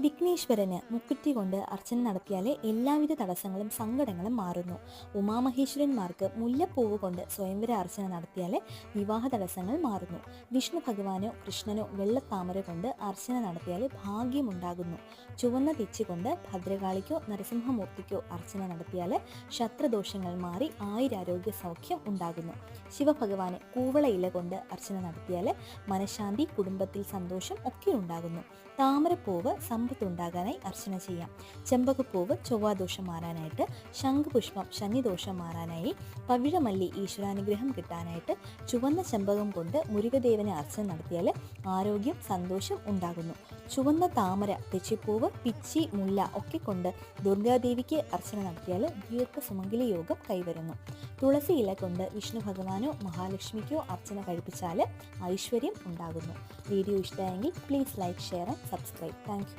വിഘ്നേശ്വരന് മുക്കുറ്റി കൊണ്ട് അർച്ചന നടത്തിയാലേ എല്ലാവിധ തടസ്സങ്ങളും സങ്കടങ്ങളും മാറുന്നു. ഉമാമഹേശ്വരന്മാർക്ക് മുല്ലപ്പൂവ് കൊണ്ട് സ്വയംവര അർച്ചന നടത്തിയാലേ വിവാഹ തടസ്സങ്ങൾ മാറുന്നു. വിഷ്ണു ഭഗവാനോ കൃഷ്ണനോ വെള്ളത്താമര കൊണ്ട് അർച്ചന നടത്തിയാൽ ഭാഗ്യമുണ്ടാകുന്നു. ചുവന്ന തെച്ചി കൊണ്ട് ഭദ്രകാളിക്കോ നരസിംഹമൂർത്തിക്കോ അർച്ചന നടത്തിയാൽ ശത്രുദോഷങ്ങൾ മാറി ആയുരാരോഗ്യ സൗഖ്യം ഉണ്ടാകുന്നു. ശിവഭഗവാന് കൂവള ഇല കൊണ്ട് അർച്ചന നടത്തിയാൽ മനഃശാന്തി കുടുംബത്തിൽ സന്തോഷം ഒക്കെ ഉണ്ടാകുന്നു. താമരപ്പൂവ് സമ്പത്തുണ്ടാകാനായി അർച്ചന ചെയ്യാം. ചെമ്പകപ്പൂവ് ചൊവ്വാദോഷം മാറാനായിട്ട് ശംഖുപുഷ്പം ശനിദോഷം മാറാനായി പവിഴമല്ലി ഈശ്വരാനുഗ്രഹം കിട്ടാനായിട്ട് ചുവന്ന ചെമ്പകം കൊണ്ട് മുരുകദേവനെ അർച്ചന നടത്തിയാൽ ആരോഗ്യം സന്തോഷം ഉണ്ടാകുന്നു. ചുവന്ന താമര തെച്ചിപ്പൂവ് പിച്ചി മുല്ല ഒക്കെ കൊണ്ട് ദുർഗാദേവിക്ക് അർച്ചന നടത്തിയാൽ ദീർഘ സുമംഗലി യോഗം കൈവരുന്നു. തുളസി ഇല കൊണ്ട് വിഷ്ണു ഭഗവാനോ മഹാലക്ഷ്മിക്കോ അർച്ചന കഴിപ്പിച്ചാൽ ഐശ്വര്യം ഉണ്ടാകുന്നു. വീഡിയോ ഇഷ്ടമായെങ്കിൽ please like share and subscribe thank